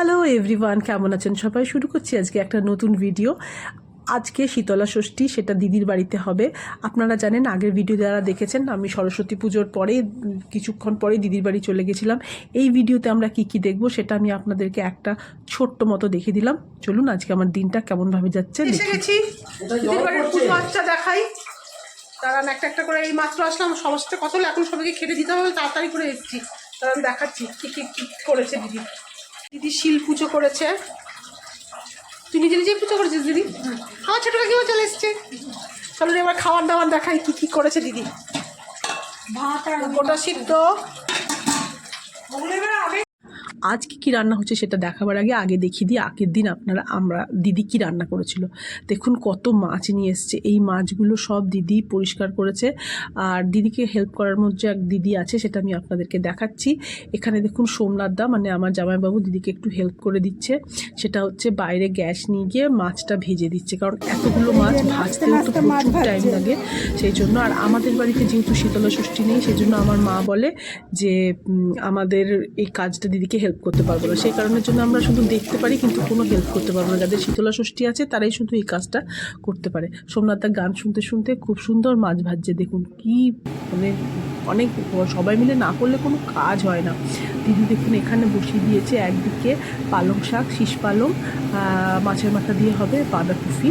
Hello everyone কেমন আছেন সবাই? শুরু করছি আজকে একটা নতুন ভিডিও। আজকে শীতলা ষষ্ঠী সেটা দিদির বাড়িতে হবে। আপনারা জানেন আগের ভিডিও যারা দেখেছেন আমি সরস্বতী পুজোর পরে কিছুক্ষণ পরে দিদির বাড়ি চলে গেছিলাম। এই ভিডিওতে আমরা কি কি দেখব সেটা আমি আপনাদেরকে একটা ছোট্ট মতো দেখে দিলাম। চলুন আজকে আমার দিনটা কেমনভাবে যাচ্ছে মাছটা দেখাই। তারা একটা একটা করে এই মাত্র আসলাম। সমস্ত কত এখন সবাইকে খেতে দিতে হবে তাড়াতাড়ি করে এসেছি। তারা দেখাচ্ছি কি কি কি করেছে দিদি। দিদি শিল পুজো করেছে। তুই নিজে নিজেই পুজো করেছিস দিদি? আমার ছোটো কাকিমা চলে এসছে। চলো এবার খাবার দাবার দেখাই কি কি করেছে দিদি। ভাত আর গোটা সিদ্ধ। আজকে কি রান্না হচ্ছে সেটা দেখাবার আগে আগে দেখিয়ে দিই আগের দিন আপনারা আমরা দিদি কি রান্না করেছিল। দেখুন কত মাছ নিয়ে এসছে। এই মাছগুলো সব দিদি পরিষ্কার করেছে। আর দিদিকে হেল্প করার মধ্যে এক দিদি আছে সেটা আমি আপনাদেরকে দেখাচ্ছি। এখানে দেখুন সোমনাথদা মানে আমার জামাইবাবু দিদিকে একটু হেল্প করে দিচ্ছে। সেটা হচ্ছে বাইরে গ্যাস নিয়ে গিয়ে মাছটা ভেজে দিচ্ছে। কারণ এতগুলো মাছ ভাজতেও তো প্রচুর টাইম লাগে। সেই জন্য আর আমাদের বাড়িতে যেহেতু শীতলা ষষ্ঠী নেই সেই জন্য আমার মা বলে যে আমাদের এই কাজটা দিদিকে হেল্প করতে পারব না। সেই কারণের জন্য আমরা শুধু দেখতে পারি, কিন্তু কোনো হেল্প করতে পারব না। যাদের শীতলা ষষ্ঠী আছে, তারাই শুধু এই কাজটা করতে পারে। সোমনাথ গান শুনতে শুনতে খুব সুন্দর মাছ ভাজছে। দেখুন কি মানে অনেক সবাই মিলে না করলে কোনো কাজ হয় না। দিদি দেখুন এখানে বসিয়ে দিয়েছে একদিকে পালং শাক, শীষ পালং মাছের মাথা দিয়ে হবে বাঁধাকপি।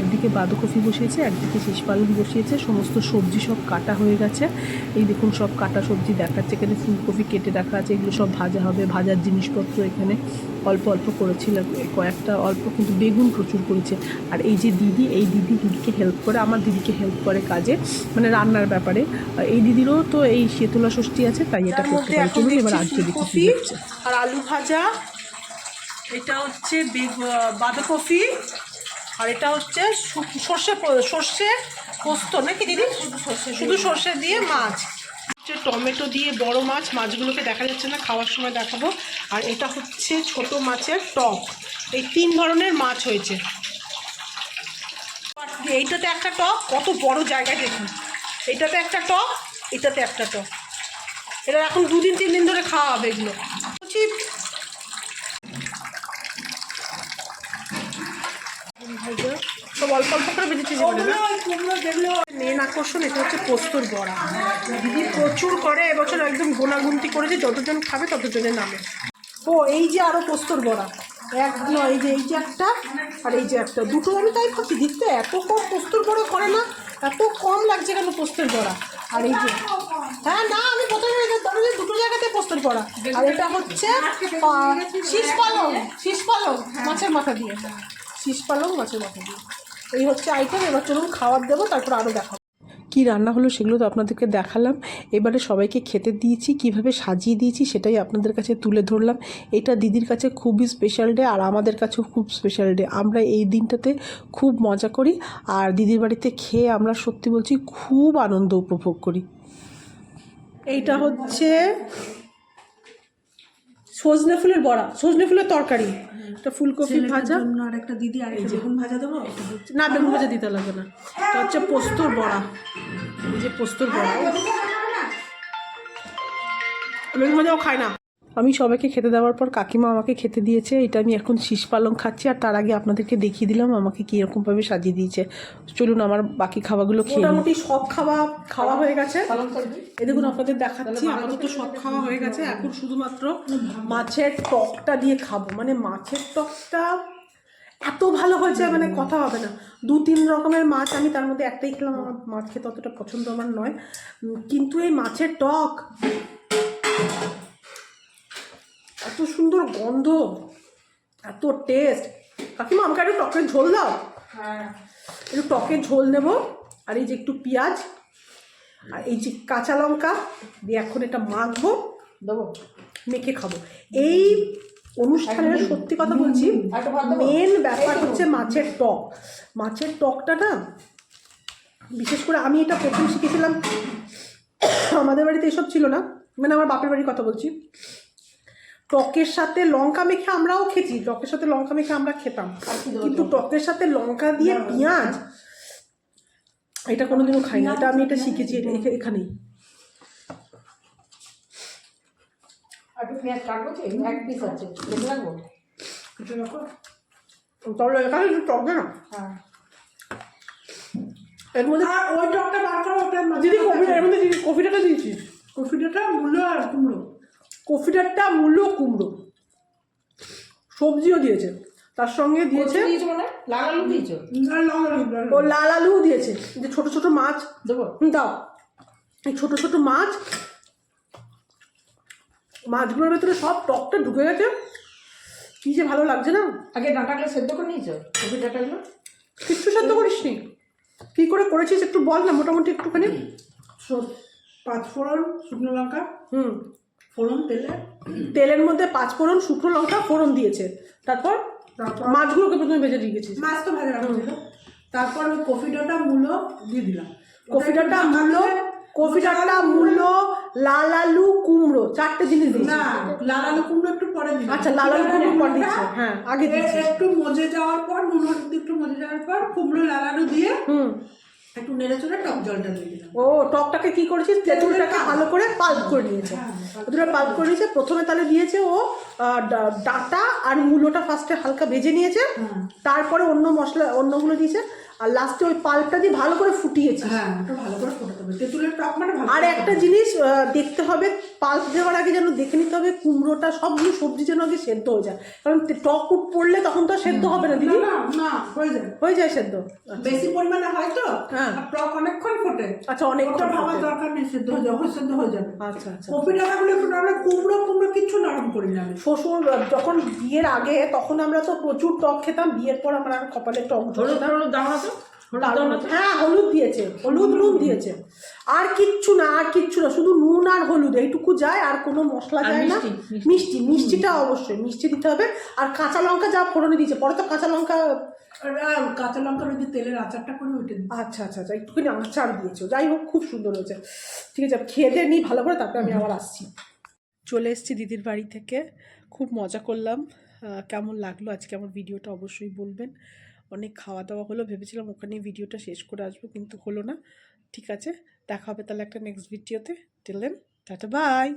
একদিকে বাঁধাকপি বসিয়েছে একদিকে শীষ পালং বসিয়েছে সমস্ত সবজি সব কাটা হয়ে গেছে। এই দেখুন সব কাটা সবজি দেখাচ্ছে এখানে ফুলকপি কেটে রাখা আছে এগুলো সব ভাজা হবে ভাজার জিনিসপত্র এখানে অল্প অল্প করেছিল কয়েকটা অল্প কিন্তু বেগুন প্রচুর করেছে। আর এই যে দিদি এই দিদি দিদিকে হেল্প করে আমার দিদিকে হেল্প করে কাজে মানে রান্নার ব্যাপারে। এই দিদিরও তো এই শীতলা ষষ্ঠী আছে তাই এটা করতে মধ্যে পারে। চলুন এবার আজকে দেখি। আর আলু ভাজা এটা হচ্ছে বাঁধাকপি আর এটা হচ্ছে সর্ষে সর্ষে পোস্ত নাকি দিদি? শুধু সর্ষে দিয়ে মাছ। হচ্ছে টমেটো দিয়ে বড় মাছ মাছগুলোকে দেখা যাচ্ছে না খাওয়ার সময় দেখাবো। আর এটা হচ্ছে ছোট মাছের টক। এই তিন ধরনের মাছ হয়েছে। এইটাতে একটা টক কত বড় জায়গায় দেখুন। এইটাতে একটা টক এটাতে একটা টক। এটা এখন দুদিন তিন দিন ধরে খাওয়া হবে এগুলো। সব অল্প অল্প করে বেঁধেছি মেন আকর্ষণ এটা হচ্ছে পোস্তর বড়া। দিদি প্রচুর করে এবছর একদম গোনাগুন্তি করেছে যতজন খাবে ততজনের নামে। ও, এই যে আরও পোস্তর বড়া। এক নয় এই যে এই যে একটা আর এই যে একটা। দুটো আমি তাই ভাবছি দিতে এত কম পোস্তর বড়া করে না, এত কম লাগছে কেন পোস্তের বড়া? আর এই যে হ্যাঁ না, আমি প্রথমে ধরো দুটো জায়গাতে পোস্তের বড়া। আর এটা হচ্ছে শীষ পালং শীষ পালং মাছের মাথা দিয়ে। শীষ পালং, মাছের মাথা দিয়ে এই হচ্ছে আইটেম এবার চলুন খাবার দেবো, তারপর আরও দেখাবো। কি রান্না হলো সেগুলো তো আপনাদেরকে দেখালাম। এবারে সবাইকে খেতে দিয়েছি, কীভাবে সাজিয়ে দিয়েছি সেটাই আপনাদের কাছে তুলে ধরলাম। এটা দিদির কাছে খুবই স্পেশাল ডে আর আমাদের কাছেও খুব স্পেশাল ডে আমরা এই দিনটাতে খুব মজা করি, আর দিদির বাড়িতে খেয়ে আমরা সত্যি বলছি খুব আনন্দ উপভোগ করি। এইটা হচ্ছে সজনে ফুলের বড়া সজনে ফুলের তরকারি। একটা ফুলকপি ভাজা। আর একটা দিদি আর বেগুন ভাজা দেবো? না বেগুন ভাজা দিতে লাগবে না। এটা হচ্ছে পোস্তর বড়া। এই যে পোস্তর বড়া। বেগুন ভাজাও খায় না। আমি সবাইকে খেতে দেওয়ার পর কাকিমা আমাকে খেতে দিয়েছে এটা আমি এখন শীষ পালং খাচ্ছি আর তার আগে আপনাদেরকে দেখিয়ে দিলাম আমাকে কীরকমভাবে সাজিয়ে দিয়েছে। চলুন আমার বাকি খাবারগুলো খেয়ে মোটামুটি সব খাওয়া খাওয়া হয়ে গেছে। এই দেখুন আপনাদের দেখাচ্ছি আপাতত সব খাওয়া হয়ে গেছে। এখন শুধুমাত্র মাছের টকটা দিয়ে খাব। মানে মাছের টকটা এত ভালো হয়েছে মানে কথা হবে না। দু তিন রকমের মাছ আমি তার মধ্যে একটাই খেলাম আমার মাছ খেতে অতটা পছন্দ আমার নয়। কিন্তু এই মাছের টক গন্ধ এত টেস্ট কাকিমা আমাকে একটু টকের ঝোল দাও। একটু টকের ঝোল নেব আর এই যে একটু পেঁয়াজ আর এই যে কাঁচা লঙ্কা দিয়ে এখন এটা মাখবো দেবো। মেখে খাব। এই অনুষ্ঠানের সত্যি কথা বলছি মেন ব্যাপার হচ্ছে মাছের টক। মাছের টকটা না বিশেষ করে আমি এটা প্রথম শিখেছিলাম আমাদের বাড়িতে এসব ছিল না মানে আমার বাপের বাড়ির কথা বলছি। টকের সাথে লঙ্কা মেখে আমরাও খেয়েছি টকের সাথে লঙ্কা মেখে আমরা খেতাম। কিন্তু টকের সাথে লঙ্কা দিয়ে পেঁয়াজ এটা কোনোদিনও খাই না এটা আমি এটা শিখেছি এখানেই। হ্যাঁ। এর মধ্যে ওই টকটা বার করো ওটা দিদি কফি এর মধ্যে দিদি কফিটাটা দিয়েছিস কফিটা মূল্য আর কুমড়ো কফিটারটা মূল্য কুমড়ো সবজিও দিয়েছে। তার সঙ্গে দিয়েছে মানে? লাল আলু দিয়েছ ও লাল আলুও দিয়েছে। যে ছোট ছোট মাছ। দেবো। দাও। এই ছোট ছোট মাছ মাছগুলোর ভেতরে সব টকটা ঢুকে গেছে। কি যে ভালো লাগছে না। আগে ডাঁটাগুলো সেদ্ধ করে নিয়েছো? কপি ডাঁটাগুলো? কিচ্ছু সাধ্য করিস নি কী করে করেছিস একটু বল না মোটামুটি একটুখানি। সর- পাঁচ ফোড়ন শুকনো লঙ্কা। হুম। ফোড়ন তেলে? তেলের মধ্যে পাঁচ ফোড়ন শুকনো লঙ্কা ফোড়ন দিয়েছে। তারপর মাছগুলোকে প্রথমে ভেজে দিয়ে গেছিস মাছ তো ভাজা রাখা ছিল তারপর ওই কফি ডাটা মূল্য দিয়ে দিলাম। কফিটাটা মূল্য কফিটাটা মূল্য লাল আলু কুমড়ো চারটে জিনিস দিয়েছে। না লাল আলু কুমড়ো একটু পরে দিই আচ্ছা লাল আলু কুমড়ো পর দিচ্ছে হ্যাঁ আগে এ- একটু মজে যাওয়ার পর নুন একটু মজে যাওয়ার পর কুমড়ো লাল আলু দিয়ে হুম। একটু নেড়ে চড়ে টক জলটা দিয়ে দিলাম। ও টকটাকে কি করেছিস? তেঁতুলটাকে ভালো করে পাল্প করে নিয়েছে। হ্যাঁ, তেঁতুলটা পাল্প করে নিয়েছে। প্রথমে তাহলে দিয়েছে ও ডাঁটা আর মূলোটা ফার্স্টে হালকা ভেজে নিয়েছে। হ্যাঁ। তারপরে অন্য মশলা অন্যগুলো দিয়েছে। আর লাস্টে ওই পাল্পটা দিয়ে ভালো করে ফুটিয়েছে। হ্যাঁ ভালো করে ফোটাতে হবে। তেঁতুলের টক মানে আর একটা জিনিস দেখতে হবে পাল্প দেওয়ার আগে যেন দেখে নিতে হবে কুমড়োটা সবগুলো সবজি যেন আগে সেদ্ধ হয়ে যায়। কারণ টক উঠ পড়লে তখন তো সেদ্ধ হবে না দিদি? না না হয়ে যায় হয়ে যায় সেদ্ধ? বেশি পরিমাণে হয় তো? হ্যাঁ। টক অনেকক্ষণ ফোটে। আচ্ছা অনেকটা ওটা ভাবার দরকার নেই সেদ্ধ হয়ে যাবে সেদ্ধ হয়ে যাবে। আচ্ছা আচ্ছা। কপি ডাঁটাগুলো একটু আমরা কুমড়ো কুমড়ো কিছু নরম করি না আমি। শ্বশুর যখন বিয়ের আগে তখন আমরা তো প্রচুর টক খেতাম বিয়ের পর আমরা কপালে টক ধরে ধরো দাম দাও না তো হলুদ দাও না তো? হ্যাঁ হলুদ দিয়েছে হলুদ নুন দিয়েছে। আর কিচ্ছু না আর কিচ্ছু না শুধু নুন আর হলুদ এইটুকু যায় আর কোনো মশলা যায় না। মিষ্টি, মিষ্টি। মিষ্টি মিষ্টিটা অবশ্যই মিষ্টি দিতে হবে। আর কাঁচা লঙ্কা যা ফোড়নে দিয়েছে পরে তো কাঁচা লঙ্কা কাঁচা লঙ্কার ওই যে তেলের আচারটা করে ওইটা আচ্ছা আচ্ছা আচ্ছা একটুখানি আচার দিয়েছ যাই হোক খুব সুন্দর হয়েছে। ঠিক আছে খেয়ে দিয়ে নিই ভালো করে তারপরে আমি আবার আসছি। চলে এসেছি দিদির বাড়ি থেকে খুব মজা করলাম। কেমন লাগল আজকে আমার ভিডিওটা অবশ্যই বলবেন। অনেক খাওয়া দাওয়া হলো, ভেবেছিলাম ওখানে ভিডিওটা শেষ করে আসব, কিন্তু হলো না। ঠিক আছে, দেখা হবে তাহলে একটা নেক্সট ভিডিওতে টেলেন টাটা বাই